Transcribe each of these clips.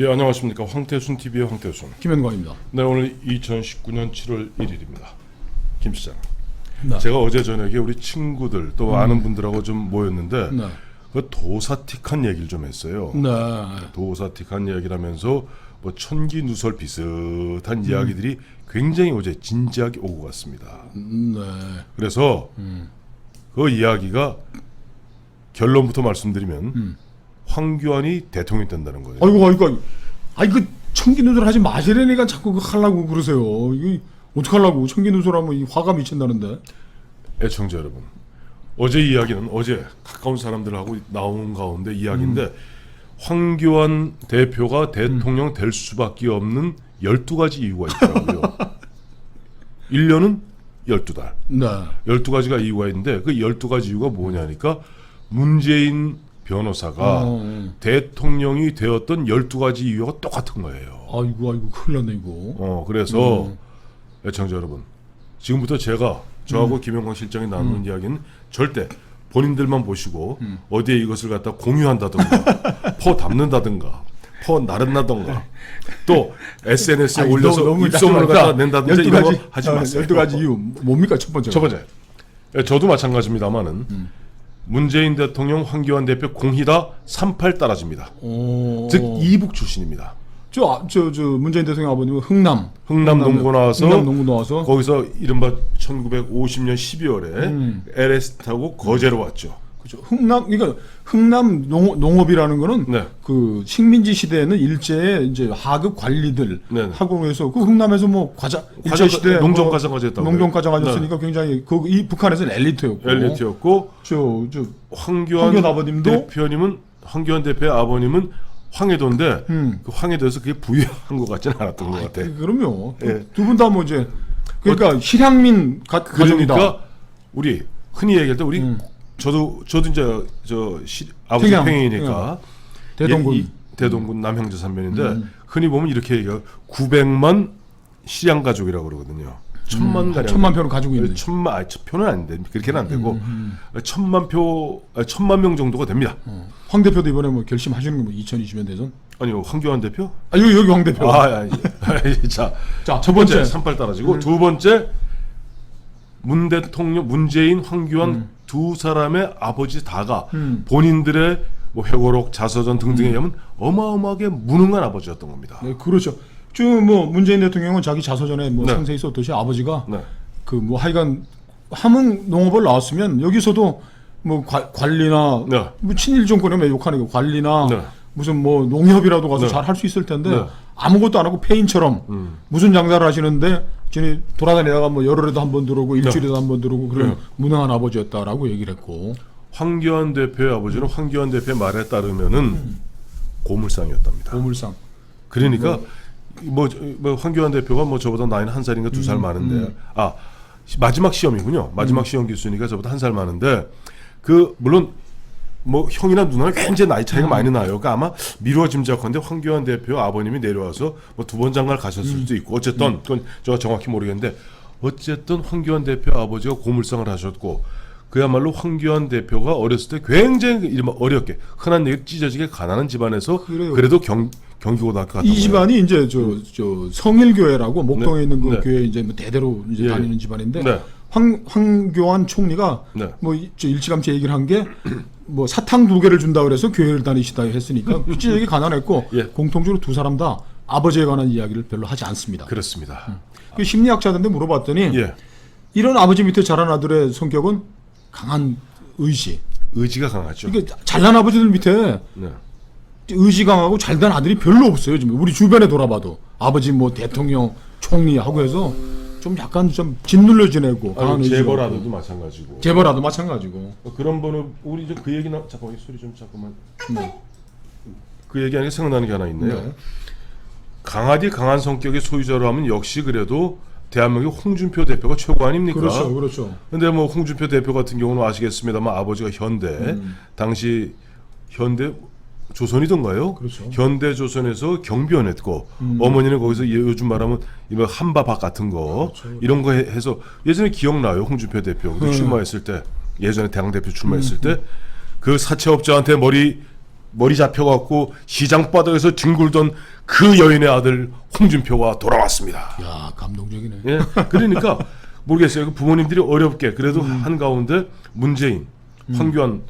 예, 안녕하십니까. 황태순 TV의 황태순. 김현광입니다. 네, 오늘 2019년 7월 1일입니다. 김 시장. 네. 제가 어제 저녁에 우리 친구들 또 아는 분들하고 좀 모였는데 네. 그 도사틱한 얘기를 좀 했어요. 네. 도사틱한 하면서 뭐 천기 누설 비슷한 이야기들이 굉장히 어제 진지하게 오고 갔습니다. 음, 네. 그래서 그 이야기가 결론부터 말씀드리면 음. 황교안이 대통령이 된다는 거예요. 아이고 아이고 아이고. 아이 그 청기 누설 하지 마시라니까 자꾸 그 하려고 그러세요. 이게 어떻게 하려고 청기 누설하면 이 화가 미친다는데. 애청자 여러분 어제 이야기는 어제 가까운 사람들하고 나온 가운데 이야기인데 음. 황교안 대표가 대통령 될 수밖에 없는 12가지 이유가 있더라고요 1년은 12달 네. 12가지가 이유가 있는데 그 12가지 이유가 뭐냐니까 문재인 변호사가 어, 어. 대통령이 되었던 12가지 이유가 똑같은 거예요 아이고 아이고 큰일 났네 이거. 어 그래서 음. 애청자 여러분 지금부터 제가 저하고 김영광 실장이 나누는 이야기는 절대 본인들만 보시고 어디에 이것을 갖다 공유한다든가 퍼 담는다든가 퍼 나른다든가 또 SNS에 아니, 올려서 너무- 너무 입소문을. 갖다 낸다든지 12 이런 거 하지 어, 마세요. 12가지 이유 뭡니까 첫 번째? 첫 번째 예, 저도 마찬가지입니다만은 문재인 대통령 황교안 대표 공히다 38 따라집니다. 어. 즉 이북 출신입니다. 저 저 저 문재인 대통령 아버님은 흥남. 흥남 농고 나와서 흥남 농구 나와서 거기서 이른바 1950년 12월에 음. LS 타고 거제로 왔죠. 그죠. 흥남 그러니까 흥남 농, 농업이라는 거는 네. 그 식민지 시대에는 일제의 이제 하급 관리들 네, 네. 하고 해서 그 흥남에서 뭐 과자 과자- 일제 시대 농정 과장 과제했다고 농정 그래요. 과장 가졌으니까 굉장히 그 이 북한에서는 엘리트였고 엘리트였고 저저 황교안, 황교안 아버님도? 대표님은 황교안 대표의 아버님은 황해도인데 음. 그 황해도에서 그게 부유한 것 같지는 않았던 것 같아. 그럼요. 예. 두분 다 뭐 이제 그러니까 실향민 가. 그러니까 우리 흔히 얘기할 때 우리 음. 저도 저도 이제 저 시, 아버지 평양, 평양이니까 대동군. 예, 이 대동군 남형제 산면인데 음. 흔히 보면 이렇게 얘기해요. 900만 실양 가족이라고 그러거든요. 천만 가량 음. 천만 표를 가지고 있는. 천만 아니 천- 표는 안 돼. 그렇게는 안 되고 음, 천만 표 아, 천만 명 정도가 됩니다. 어. 황 대표도 이번에 뭐 결심하시는 거뭐 2020년 대선. 아니요 황교안 대표? 아 여기 여기 황 대표. 아, 아니, 아니, 자, 자, 첫 번째 번째. 음. 산팔 따라지고 두 번째 문 대통령 문재인 황교안 두 사람의 아버지 다가 음. 본인들의 뭐 회고록 자서전 등등에 의하면 어마어마하게 무능한 아버지였던 겁니다. 네, 그렇죠. 지금 뭐 문재인 대통령은 자기 자서전에 뭐 네. 상세히 썼듯이 아버지가 네. 그 뭐 하여간 함흥 농업을 나왔으면 여기서도 뭐 관- 관리나 네. 뭐 친일 정권이면 욕하는 거 관리나 네. 무슨 뭐 농협이라도 가서 네. 잘할 수 있을 텐데 네. 아무것도 안 하고 폐인처럼 음. 무슨 장사를 하시는데 진이 돌아다니다가 뭐 열흘에도 한 번 들어오고 일주일에도 한 번 들어오고 그런 네. 무능한 아버지였다라고 얘기를 했고. 황교안 대표의 아버지는 황교안 대표의 말에 따르면은 고물상이었답니다. 보물상. 그러니까 뭐, 뭐 황교안 대표가 뭐 저보다 나이는 한 살인가 두살 음, 많은데. 아 시- 마지막 시험이군요. 마지막 시험 기수니까 저보다 한 살 많은데 그 물론 뭐 형이나 누나는 굉장히 나이 차이가 많이 나요. 그러니까 아마 미루어 짐작컨대 황교안 대표 아버님이 내려와서 뭐 두 번 장가를 가셨을 수도 있고 어쨌든 그건 제가 정확히 모르겠는데 어쨌든 황교안 대표 아버지가 고물상을 하셨고 그야말로 황교안 대표가 어렸을 때 굉장히 이른바 어렵게 흔한 얘기 찢어지게 가난한 집안에서 그래요. 그래도 경 경기고등학교 갔던 이. 집안이 이제 저, 저 성일교회라고 목동에 네. 있는 그 네. 교회 이제 뭐 대대로 이제 예, 다니는 예. 집안인데 네. 황 황교안 총리가 네. 뭐저 일찌감치 얘기를 한 게 뭐 사탕 두 개를 준다 그래서 교회를 다니시다 했으니까 찌질하게 가난했고 예. 공통적으로 두 사람 다 아버지에 관한 이야기를 별로 하지 않습니다. 그렇습니다. 그 심리학자들한테 물어봤더니 예. 이런 아버지 밑에 자란 아들의 성격은 강한 의지. 의지가 강하죠. 이게 잘난 아버지들 밑에 네. 의지 강하고 잘된 아들이 별로 없어요. 지금 우리 주변에 돌아봐도 아버지 뭐 대통령, 총리 하고 해서 좀 약간 좀 짓눌려 지내고 강한 아니, 의지가 재벌아들도 없고. 마찬가지고. 재벌아도 마찬가지고. 그런 분은 우리 이제 그 얘기 나 잠깐만 이 소리 좀 잠깐만. 네. 그 얘기하니까 생각나는 게 하나 있네요. 네. 강하디 강한 성격의 소유자로 하면 역시 그래도 대한민국 홍준표 대표가 최고 아닙니까? 그렇죠, 그렇죠. 근데 뭐 홍준표 대표 같은 경우는 아시겠습니다만 아버지가 현대 음. 당시 현대 조선이던가요? 그렇죠. 현대 조선에서 경비원했고 음. 어머니는 거기서 예- 요즘 말하면 이뭐 한바박 같은 거 그렇죠. 이런 거 해- 해서 예전에 기억나요 홍준표 대표 그 음. 출마했을 때 예전에 당 대표 출마했을 때그 사채업자한테 머리 머리 잡혀갖고 시장 바닥에서 뒹굴던 그 여인의 아들 홍준표가 돌아왔습니다. 야 감동적이네. 예, 그러니까 모르겠어요. 그 부모님들이 어렵게 그래도 음. 한 가운데 문재인, 황교안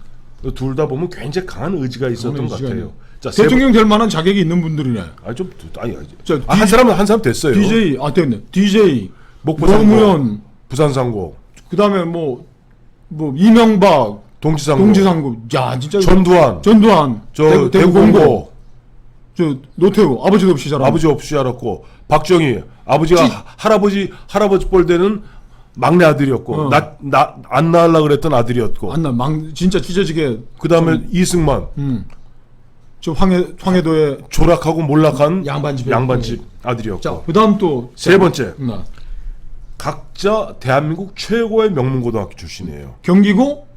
둘 다 보면 굉장히 강한 의지가 있었던 것 같아요. 있네. 자, 세 대통령 될 만한 자격이 있는 분들이네. 번- 아, 좀 아니, 아니. 자, 아, 한 사람은 한 사람 됐어요. DJ 아 됐네. DJ 노무현 부산상고, 그 다음에 뭐 뭐 이명박 동지상고, 동지상고 야 진짜 전두환, 전두환 저 대구, 대구공고 저 노태우 아버지도 없이 자란 아버지 없이 알았고 박정희 아버지가 하- 할아버지 할아버지 뻘 되는 막내 아들이었고 어. 나나안 낳으려 그랬던 아들이었고 안나 망 진짜 찢어지게 그 다음에 이승만 저 황해 황해도에 조락하고 몰락한 양반집 양반집 아들이었고 자 그다음 또 세 번째 나 각자 대한민국 최고의 명문고등학교 출신이에요. 경기고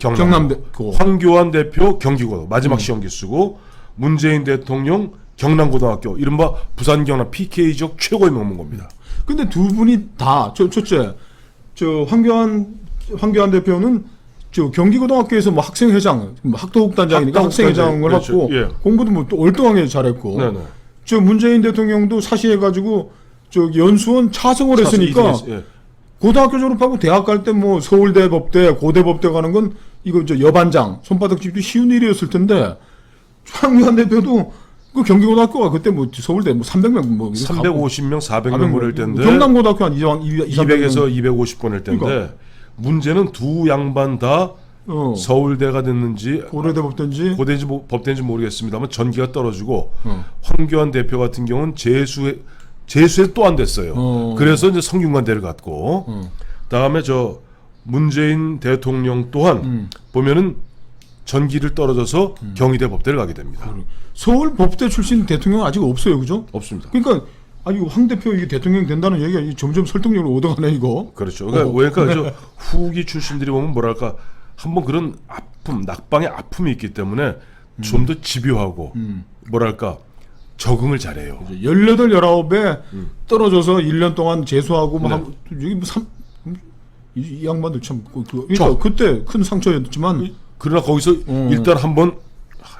경남. 경남대 고. 황교안 대표 경기고 마지막 시험 기수고 문재인 대통령 경남고등학교 이른바 부산 경남 PK 지역 최고의 명문고입니다. 근데 두 분이 다 저, 첫째 저 황교안 황교안 대표는 저 경기고등학교에서 뭐 학생회장 뭐 학도국단장이니까 학도국단장, 학생회장을 그렇죠. 했고 예. 공부도 뭐또 월등하게 잘했고 네네. 저 문재인 대통령도 사시해가지고 저 연수원 차승을 했으니까 예. 고등학교 졸업하고 대학 갈 때 뭐 서울대 법대 고대 법대 가는 건 이거 저 여반장 손바닥 짚도 쉬운 일이었을 텐데 황교안 대표도 그 경기고등학교가 그때 뭐 서울대 뭐 300명 뭐 이렇게 가고 350명, 400명 보낼 텐데 경남고등학교 한 2, 2, 200에서 250 보낼 텐데 그러니까. 문제는 두 양반 다 어, 서울대가 됐는지 고려대 법대인지 고대인지 모- 법대인지 모르겠습니다만 전기가 떨어지고 어. 황교안 대표 같은 경우는 재수에 재수에 또 안 됐어요. 어. 그래서 이제 성균관대를 갔고 어. 다음에 저 문재인 대통령 또한 음. 보면은 전기를 떨어져서 경희대 법대를 가게 됩니다. 서울 법대 출신 대통령 은 아직 없어요, 그죠? 없습니다. 그러니까 아니 황 대표 이게 대통령 된다는 얘기가 이게 점점 설득력을 얻어가네 이거. 그렇죠. 그러니까, 어. 그러니까 저 후기 출신들이 보면 뭐랄까 한번 그런 아픔, 낙방의 아픔이 있기 때문에 좀 더 집요하고 뭐랄까 적응을 잘해요. 18, 19에 음. 떨어져서 1년 동안 재수하고 뭐 네. 한, 여기 뭐 삼, 이, 이 양반도 참 그, 그, 그러니까 그때 큰 상처였지만 그러나 거기서 어. 일단 한번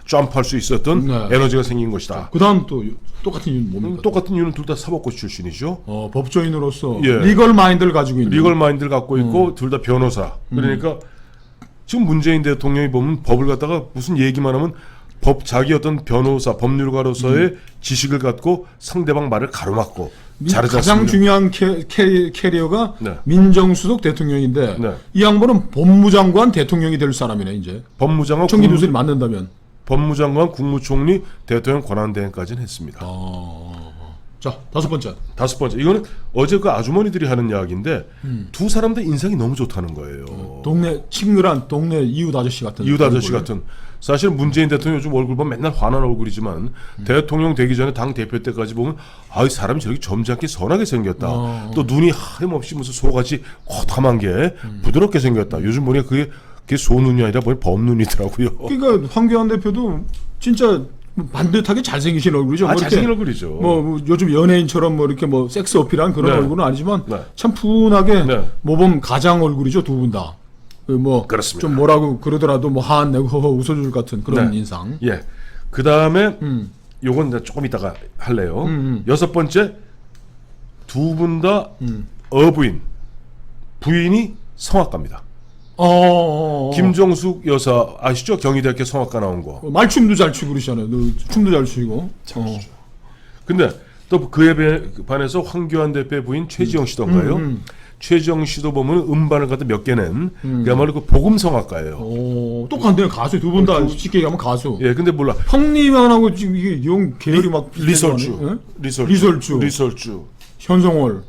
점프할 수 있었던 네. 에너지가 생긴 것이다. 그다음 또 똑같은 이유는 뭡니까? 음, 똑같은 이유는 둘 다 사법고 출신이죠. 어, 법조인으로서 예. 리걸 마인드를 가지고 있는 리걸 마인드를 갖고 있고 음. 둘다 변호사. 그러니까 지금 문재인 대통령이 보면 법을 갖다가 무슨 얘기만 하면 법 자기 어떤 변호사 법률가로서의 지식을 갖고 상대방 말을 가로막고 민- 잘하지 가장 않습니까? 중요한 캐, 캐, 캐리어가 네. 민정수석 대통령인데 네. 이 양반은 법무장관 대통령이 될 사람이네 이제 법무장관, 국무, 누설이 맞는다면 법무장관, 국무총리, 대통령 권한대행까지는 했습니다. 어... 자 다섯 번째 다섯 번째 이거는 어제 그 아주머니들이 하는 이야기인데 음. 두 사람 다 인상이 너무 좋다는 거예요. 동네 친근한 동네 이웃 아저씨 같은 이웃 아저씨. 같은 사실 문재인 대통령 요즘 얼굴 보면 맨날 화난 얼굴이지만 음. 대통령 되기 전에 당 대표 때까지 보면 아이 사람이 저렇게 점잖게 선하게 생겼다. 어. 또 눈이 하염없이 무슨 소같이 콧함한 게 음. 부드럽게 생겼다. 요즘 보니까 그게 그게 소눈이 아니라 뭐 범눈이더라고요. 그러니까 황교안 대표도 진짜 반듯하게 잘생기신 얼굴이죠. 아 뭐 잘생긴 얼굴이죠. 뭐, 뭐 요즘 연예인처럼 뭐 이렇게 뭐 섹스 어필한 그런 네. 얼굴은 아니지만 네. 참 푸근하게 네. 모범 가장 얼굴이죠 두 분 다. 그뭐 그렇습니다. 좀 뭐라고 그러더라도 뭐 하안 내고 허허 웃어줄 같은 그런 네. 인상. 예. 그 다음에 음. 요건 이제 조금 이따가 할래요. 음, 음. 여섯 번째 두 분 다 음. 어부인 부인이 성악가입니다. 어, 어, 어. 김정숙 여사 아시죠? 경희대학교 성악가 나온 거. 어, 말춤도 잘 추고 그러시잖아요. 너 춤도 잘 추고. 어. 근데 또 그에 배- 반해서 황교안 대표의 부인 최지영 씨던가요? 음, 음. 최지영 씨도 보면 음반을 갖다 몇개낸 그야말로 그 복음 성악가예요. 오, 똑같네요. 가수 두 분 다 쉽게 얘기하면 가수. 예, 근데 몰라. 형님하고 지금 이게 영 계열이 막 비슷한 거 리설주, 아니에요? 예? 리설주, 리설주. 리설주. 현성월.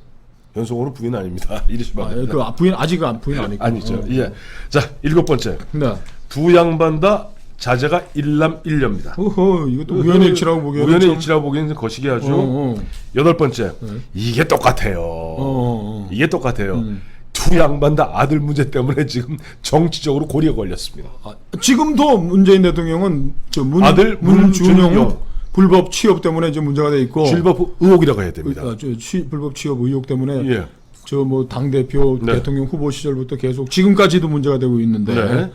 연속으로 부인 아닙니다. 이러시면 아, 안 됩니다. 그 아, 부인 아직 안 부인 아니고. 아니죠. 어. 예. 자, 일곱 번째. 네. 두 양반 다 자제가 일남일녀입니다. 어허, 이것도 우연의 일치라고 보기에는 우연의 좀- 일치라고 보기에는 거시기 하죠. 어, 어. 여덟 번째. 네. 이게 똑같아요. 어, 어. 이게 똑같아요. 음. 두 양반 다 아들 문제 때문에 지금 정치적으로 고리가 걸렸습니다. 아, 지금도 문재인 대통령은 저 문, 아들 문준용 문준용. 불법 취업 때문에 지금 문제가 돼 있고 실법 의혹이라고 해야 됩니다. 아, 저 취, 불법 취업 의혹 때문에 예. 저 뭐 당 대표 네. 대통령 후보 시절부터 계속 지금까지도 문제가 되고 있는데 네.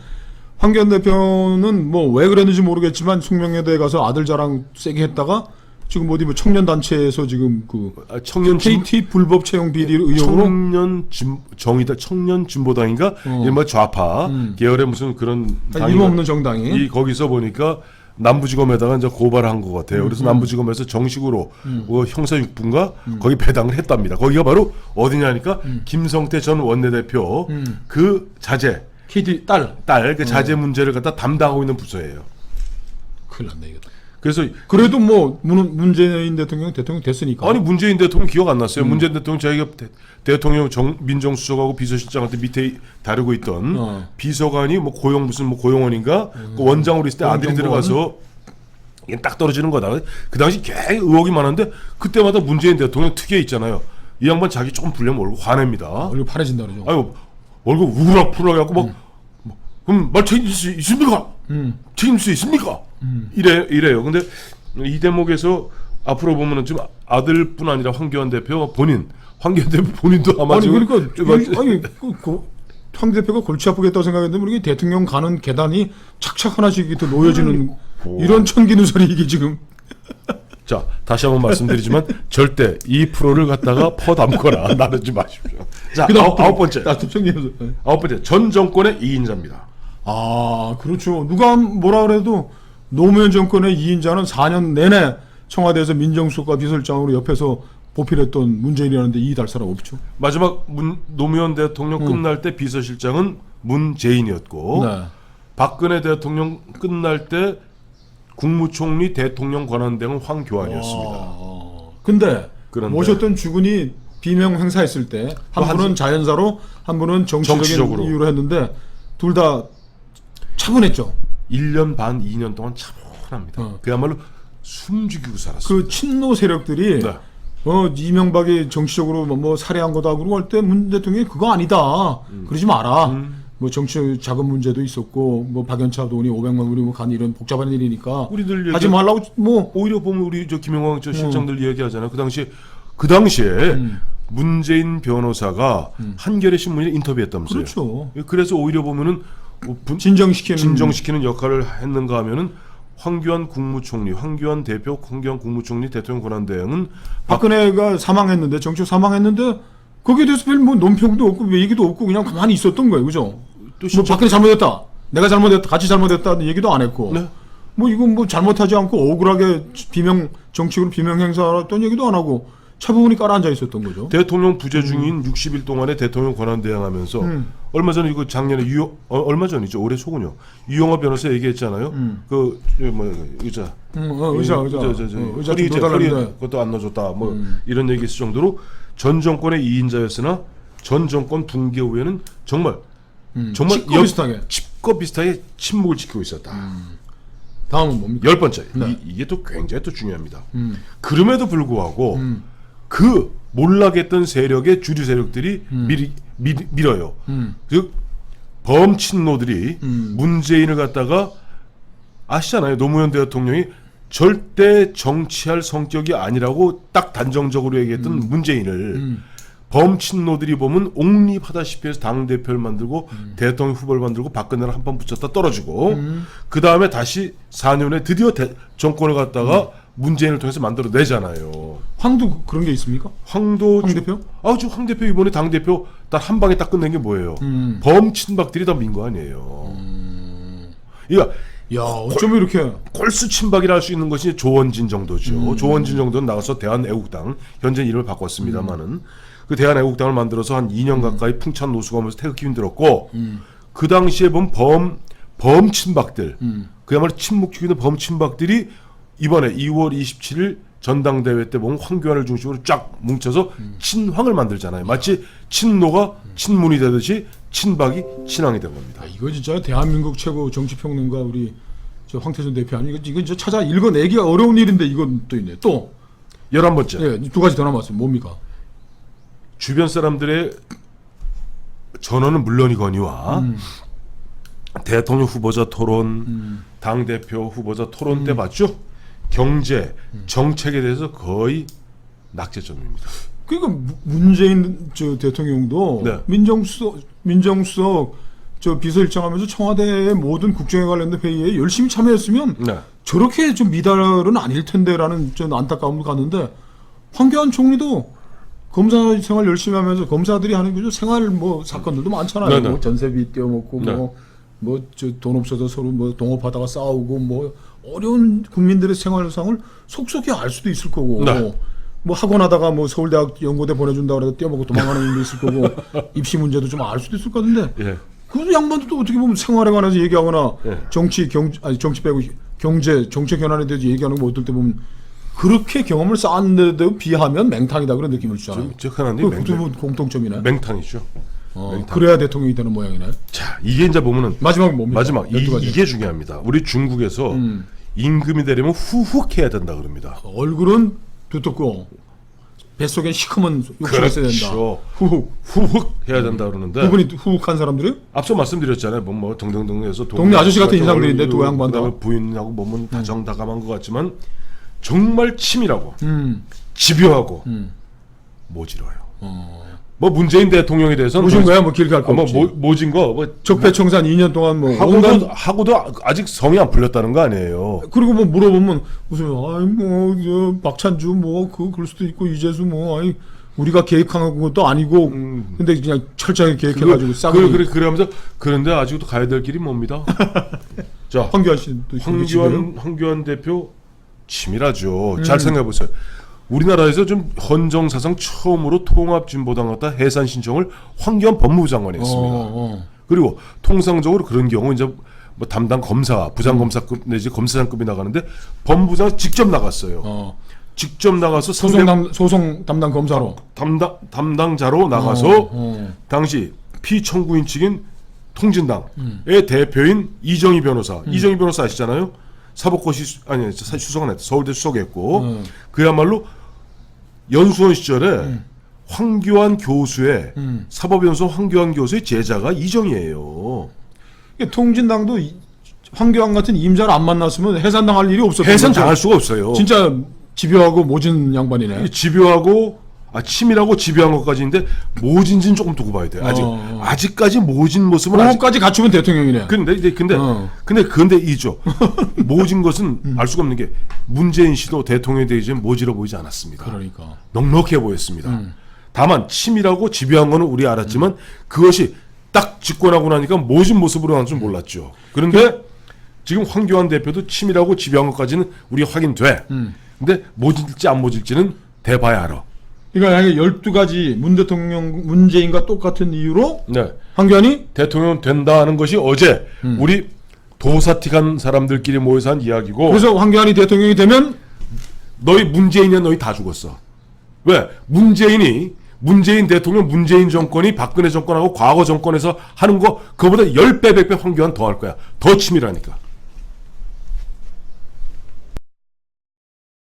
황교안 대표는 뭐 왜 그랬는지 모르겠지만 숙명여대에 가서 아들 자랑 세게 했다가 지금 어디 뭐 청년 단체에서 지금 그 아, 청년 진, KT 불법 채용 비리 의혹으로 청년 진 정의다 청년 진보당인가 어. 일반 좌파 음. 계열의 무슨 그런 이름 없는 정당이 이 거기서 보니까 남부지검에다가 이제 고발한 것 같아요. 음, 그래서 남부지검에서 정식으로 어, 형사 6부인가 거기 배당을 했답니다. 거기가 바로 어디냐니까 김성태 전 원내대표 음. 그 자제 KT 딸 딸 그 자제 문제를 갖다 담당하고 있는 부서예요. 큰일 났네 이거. 그래서 그래도 뭐 문, 문재인 대통령 대통령 됐으니까. 아니 문재인 대통령 기억 안 났어요. 문재인 대통령 자기가 대, 통령 정, 민정수석하고 비서실장한테 밑에 다루고 있던 어. 비서관이 뭐 고용 무슨 뭐 고용원인가 그 원장으로 있을 때 아들이 고용정보원? 들어가서 이게 딱 떨어지는 거다. 그 당시 굉장히 의혹이 많은데 그때마다 문재인 대통령 특혜 있잖아요. 이 양반 자기 조금 불려면 얼굴 화냅니다. 얼굴 파래진다 그러죠. 아유 얼굴 우락부락 해갖고 막 뭐, 그럼 말 책임질 수 있습니까? 음. 책임질 수 있습니까? 이래 이래요. 근데 이 대목에서 앞으로 보면은 지금 아들뿐 아니라 황교안 대표 본인 황교안 대표 본인도 아마 아니 지금 그러니까 좀 이- 아니 그, 그, 황 대표가 골치 아프겠다고 생각했는데 우리 대통령 가는 계단이 착착 하나씩 이렇게 놓여지는 이런 천기누설이 이게 지금 자 다시 한번 말씀드리지만 절대 이 프로를 갖다가 퍼담거나 나누지 마십시오. 자 아홉, 아홉 번째 천기누설. 아홉 번째 전 정권의 2인자입니다. 아 그렇죠. 누가 뭐라 그래도 노무현 정권의 2인자는 4년 내내 청와대에서 민정수석과 비서실장으로 옆에서 보필했던 문재인이라는데 이달 사람 없죠. 마지막 문, 노무현 대통령 끝날 때 비서실장은 문재인이었고 네. 박근혜 대통령 끝날 때 국무총리 대통령 권한대행은 황교안이었습니다. 아, 근데 그런데- 모셨던 주군이 비명 행사했을 때한한 분은 자연사로 한 분은 정치적인 정치적으로. 이유로 했는데 둘 다 차분했죠. 1년 반, 2년 동안 차분합니다. 어. 그야말로 숨죽이고 살았어요. 그 친노 세력들이 네. 어 이명박이 정치적으로 뭐, 뭐 살해한 거다 그러고 할 때 문 대통령이 그거 아니다. 그러지 마라. 뭐 정치 자금 문제도 있었고 뭐 박연차 돈이 500만 원이 뭐간 이런 복잡한 일이니까 우리들 하지 말라고 뭐 오히려 보면 우리 저 김영광 저 실장들 얘기하잖아요. 그 당시에 그 당시에 문재인 변호사가 한겨레 신문에 인터뷰했다면서요. 그렇죠. 그래서 오히려 보면은 진정시키는 진정시키는 역할을 했는가 하면은 황교안 국무총리, 황교안 대표, 황교안 국무총리 대통령 권한대행은 박근혜가 사망했는데 정치 사망했는데 거기에 대해서 별 뭐 논평도 없고 뭐 얘기도 없고 그냥 가만히 있었던 거예요, 그죠? 또뭐 박근혜 잘못했다, 내가 잘못했다, 같이 잘못했다는 얘기도 안 했고, 네. 뭐 이건 뭐 잘못하지 않고 억울하게 비명 정치적으로 비명 행사했던 얘기도 안 하고 차분히 깔아앉아 있었던 거죠. 대통령 부재 중인 60일 동안에 대통령 권한 대행하면서 음. 얼마 전에 이거 작년에 유영 어, 얼마 전이죠 올해 초군요 유영호 변호사 얘기했잖아요 음. 그뭐 의자 음, 어, 의자, 의자, 저, 저, 저, 어, 의자 허리 좀 이제 허리. 그것도 안 넣어줬다 뭐 음. 이런 얘기 있을 정도로 전 정권의 2인자였으나 전 정권 붕괴 후에는 정말 음, 정말 칩거 옆- 비슷하게. 칩거 비슷하게 침묵을 지키고 있었다. 다음은 뭡니까? 열 번째 네. 이, 게또 굉장히 또 중요합니다. 음, 그럼에도 불구하고 음, 그 몰락했던 세력의 주류 세력들이 미리, 미, 밀어요. 음, 즉 범친노들이 음. 문재인을 갖다가 아시잖아요. 노무현 대통령이 절대 정치할 성격이 아니라고 딱 단정적으로 얘기했던 문재인을 음. 범친노들이 보면 옹립하다시피 해서 당 대표를 만들고 음. 대통령 후보를 만들고 박근혜를 한 번 붙였다 떨어지고 그 다음에 다시 4년에 드디어 대- 정권을 갖다가 음. 문재인을 통해서 만들어 내잖아요. 황도 그런 게 있습니까? 황도 황 주- 대표? 아, 지금 황 대표 이번에 당 대표 딱 한 방에 딱 끝낸 게 뭐예요? 음. 범친박들이 다 민거 아니에요. 그러니까 야, 어쩜 이렇게 콜수 친박이라 할 수 있는 것이 조원진 정도죠. 음. 조원진 정도는 나가서 대한애국당 현재 이름을 바꿨습니다만은 그 대한애국당을 만들어서 한 2년 가까이 풍찬 노수가면서 태극기 힘들었고 그 당시에 본 범 범친박들 음. 그야말로 침묵 죽이는 범친박들이 이번에 2월 27일 전당대회 때 보면 황교안을 중심으로 쫙 뭉쳐서 음. 친황을 만들잖아요. 마치 친노가 친문이 되듯이 친박이 친황이 된 겁니다. 아, 이거 진짜 대한민국 최고 정치평론가 우리 저 황태준 대표 아니 이거 이거 찾아 읽어내기가 어려운 일인데 이건 또 있네. 또 열한 번째. 예, 두 가지 더 남았어요. 뭡니까? 주변 사람들의 전원은 물론이거니와 음. 대통령 후보자 토론, 당 대표 후보자 토론 음. 때 봤죠? 경제, 정책에 대해서 거의 낙제점입니다. 그러니까 무- 문재인 저 대통령도 네. 민정수석 민정수석 저 비서일장하면서 청와대의 모든 국정에 관련된 회의에 열심히 참여했으면 네. 저렇게 좀 미달은 아닐 텐데라는 좀 안타까움도 갔는데 황교안 총리도 검사 생활 열심히 하면서 검사들이 하는 그저 생활 뭐 사건들도 많잖아요. 네 네. 뭐 전세비 떼어먹고 네. 뭐뭐 저 돈 없어서 서로 뭐 동업하다가 싸우고 뭐 어려운 국민들의 생활상을 속속히 알 수도 있을 거고 네. 뭐 학원 하다가 뭐 서울대학 연고대 보내준다 그래서 떼어먹고 도망가는 일도 있을 거고 입시 문제도 좀 알 수도 있을 것 같은데 예. 그 양반도 또 어떻게 보면 생활에 관해서 얘기하거나 예. 정치 경 아니 정치 빼고 경제 정책 현안에 대해서 얘기하는 거 어떨 때 보면 그렇게 경험을 쌓았는데도 비하면 맹탕이다 그런 느낌을 주잖아요. 저 하나님 그 맹, 공통점이네. 맹탕이죠. 어, 맹탕. 그래야 대통령이 되는 모양이네. 자, 이게 이제 보면은 마지막 뭡니까? 마지막 이, 12가지. 이 게 중요합니다. 우리 중국에서 음. 임금이 되려면 후훅 해야 된다 그럽니다. 얼굴은 두텁고 뱃속엔 시커먼 욕심이 있어야 된다. 그렇죠. 후훅. 후훅 해야 된다 그러는데 그분이 후훅한 사람들이 앞서 말씀드렸잖아요. 뭐, 뭐 등등등해서 동네 아저씨 같은 인상들인데, 두 양반 다. 그다음에 부인하고 몸은 다정다감한 것 같지만 정말 치밀하고 음. 집요하고 음. 모질어요. 어. 뭐 문재인 대통령에 대해서는 모진 거야 뭐 길게 할거 아, 뭐 없지. 모, 모진 거 뭐 적폐청산 2년 동안 뭐 하고도 온갖 하고도 아직 성이 안 풀렸다는 거 아니에요. 그리고 뭐 물어보면 무슨 아이 뭐 저 박찬주 뭐그 그럴 수도 있고 이재수 뭐 아이 우리가 계획한 것도 아니고 음. 근데 그냥 철저하게 계획해가지고 싸고 그래, 그래 그러면서 그런데 아직도 가야 될 길이 뭡니다. 자 황교안 씨도 황교안 황교안 대표 치밀하죠. 음. 잘 생각해 보세요. 우리나라에서 좀 헌정 사상 처음으로 통합 진보당 갖다 해산 신청을 황교안 법무부 장관이 했습니다. 어, 어. 그리고 통상적으로 그런 경우 이제 뭐 담당 검사, 부장 검사급 내지 검사장급이 나가는데 법무부장 직접 나갔어요. 어. 직접 나가서 소송 상대 담 소송 담당 검사로 담당 담당자로 나가서 어, 어. 당시 피청구인 측인 통진당의 음. 대표인 이정희 변호사, 이정희 변호사 아시잖아요. 사법고시 아니 사- 수석은 했 서울대 수석했고 음. 그야말로 연수원 시절에 황교안 교수의 음. 사법연수원 황교안 교수의 제자가 이정희예요. 통진당도 이- 황교안 같은 임자를 안 만났으면 해산당할 일이 없었던 해산 거죠. 당할 수가 없어요. 진짜 집요하고 모진 양반이네. 집요하고 아 치밀하고 집요한 것까지인데 모진진 조금 두고 봐야 돼. 아직 어, 어. 아직까지 모진 모습은 아직 그거까지 갖추면 대통령이네. 근데 이제 근데 어. 근데 근데 이죠. 모진 것은 알 수가 없는 게 문재인 씨도 되기 전 모질어 보이지 않았습니다. 그러니까. 넉넉해 보였습니다. 다만 치밀하고 집요한 거는 우리 알았지만 그것이 딱 집권하고 나니까 모진 모습으로 나올 줄 몰랐죠. 그런데 지금 황교안 대표도 치밀하고 집요한 것까지는 우리 확인돼. 근데 모질지 안 모질지는 대봐야 알아. 그러니까 만약에 12가지 문 대통령 문재인과 똑같은 이유로 네. 황교안이 대통령 된다 하는 것이 어제 우리 도사틱한 사람들끼리 모여서 한 이야기고 그래서 황교안이 대통령이 되면 너희 문재인이야 너희 다 죽었어. 왜? 문재인이 문재인 대통령 문재인 정권이 박근혜 정권하고 과거 정권에서 하는 거 그거보다 10배 100배 황교안 더 할 거야. 더 치밀하니까.